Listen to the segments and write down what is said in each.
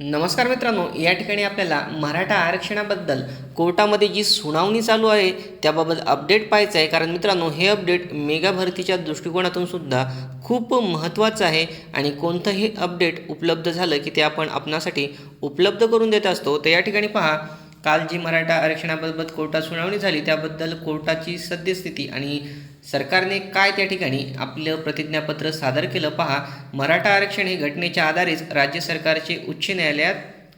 नमस्कार मित्रांनो या ठिकाणी आपल्याला मराठा आरक्षणाबद्दल कोर्टामध्ये जी सुनावणी चालू आहे त्याबाबत अपडेट पाहायचं आहे. कारण मित्रांनो हे अपडेट मेगा भरतीच्या दृष्टिकोनातून सुद्धा खूप महत्त्वाचं आहे आणि कोणतंही अपडेट उपलब्ध झालं की ते आपण आपणासाठी उपलब्ध करून देत असतो. तर या ठिकाणी पहा काल जी मराठा आरक्षणाबाबत कोर्टात सुनावणी झाली त्याबद्दल कोर्टाची सद्यस्थिती आणि सरकारने काय त्या ठिकाणी आपलं प्रतिज्ञापत्र सादर केलं पहा. मराठा आरक्षण हे घटनेच्या आधारेच राज्य सरकारचे उच्च न्यायालयात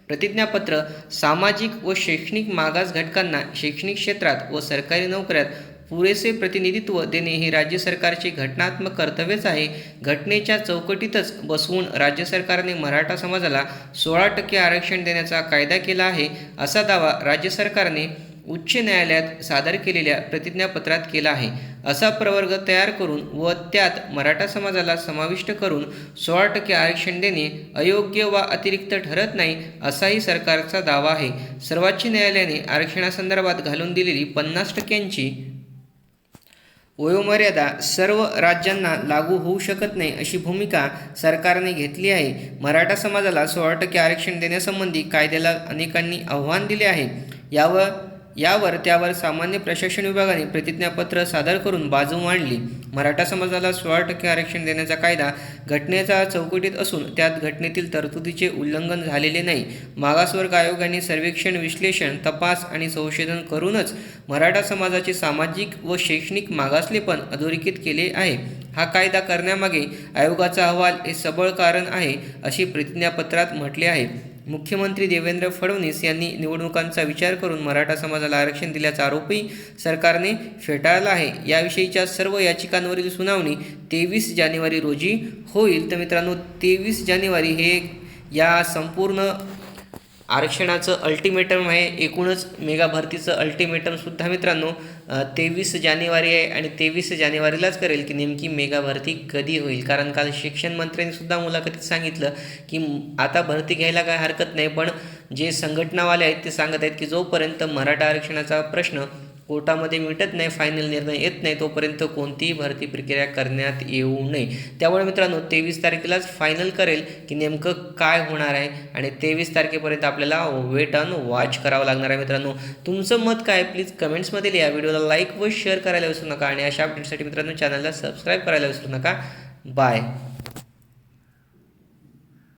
प्रतिज्ञापत्र सामाजिक व शैक्षणिक मागास घटकांना शैक्षणिक क्षेत्रात व सरकारी नोकऱ्यात पुरेसे प्रतिनिधित्व देणे हे राज्य सरकारचे घटनात्मक कर्तव्यच आहे. घटनेच्या चौकटीतच बसवून राज्य सरकारने मराठा समाजाला सोळा टक्के आरक्षण देण्याचा कायदा केला आहे असा दावा राज्य सरकारने उच्च न्यायालयात सादर केलेल्या प्रतिज्ञापत्रात केला आहे. असा प्रवर्ग तयार करून व त्यात मराठा समाजाला समाविष्ट करून सोळा टक्के आरक्षण देणे अयोग्य वा अतिरिक्त ठरत नाही असाही सरकारचा दावा आहे. सर्वोच्च न्यायालयाने आरक्षणासंदर्भात घालून दिलेली पन्नास टक्क्यांची वयोमर्यादा सर्व राज्यांना लागू होऊ शकत नाही अशी भूमिका सरकारने घेतली आहे. मराठा समाजाला सोळा टक्के आरक्षण देण्यासंबंधी कायद्याला अनेकांनी आव्हान दिले आहे. यावर यावर त्यावर सामान्य प्रशासन विभागाने प्रतिज्ञापत्र सादर करून बाजू मांडली. मराठा समाजाला सोळा टक्के आरक्षण देण्याचा कायदा घटनेचा चौकटीत असून त्यात घटनेतील तरतुदीचे उल्लंघन झालेले नाही. मागासवर्ग आयोगाने सर्वेक्षण विश्लेषण तपास आणि संशोधन करूनच मराठा समाजाचे सामाजिक व शैक्षणिक मागासलेपण अधोरेखित केले आहे. हा कायदा करण्यामागे आयोगाचा अहवाल हे सबळ कारण आहे अशी प्रतिज्ञापत्रात म्हटले आहे. मुख्यमंत्री देवेंद्र फडणवीस यांनी निवडणुकांचा विचार करून मराठा समाजाला आरक्षण दिल्याचा आरोपही सरकारने फेटाळला आहे. याविषयीच्या सर्व याचिकांवरील सुनावणी तेवीस जानेवारी रोजी होईल. तर मित्रांनो तेवीस जानेवारी हे या संपूर्ण आरक्षणाचं अल्टिमेटम आहे. एकूणच मेगा भरतीचं अल्टिमेटमसुद्धा मित्रांनो तेवीस जानेवारी आहे आणि तेवीस जानेवारीलाच करेल की नेमकी मेगा भरती कधी होईल? कारण काल शिक्षण मंत्र्यांनीसुद्धा मुलाखतीत सांगितलं की आता भरती घ्यायला काय हरकत नाही पण जे संघटनावाले आहेत ते सांगत आहेत की जोपर्यंत मराठा आरक्षणाचा प्रश्न कोर्टामध्ये मिटत नाही फायनल निर्णय येत नाही तोपर्यंत कोणतीही भरती प्रक्रिया करण्यात येऊ नये. त्यामुळे मित्रांनो तेवीस तारखेलाच फायनल करेल की नेमकं काय होणार आहे आणि तेवीस तारखेपर्यंत आपल्याला वेट ऑन वॉच करावं लागणार आहे मित्रांनो. तुमचं मत काय प्लीज कमेंट्समध्ये लिहा. व्हिडिओला लाईक व शेअर करायला विसरू नका आणि अशा अपडेटसाठी मित्रांनो चॅनलला सबस्क्राईब करायला विसरू नका. बाय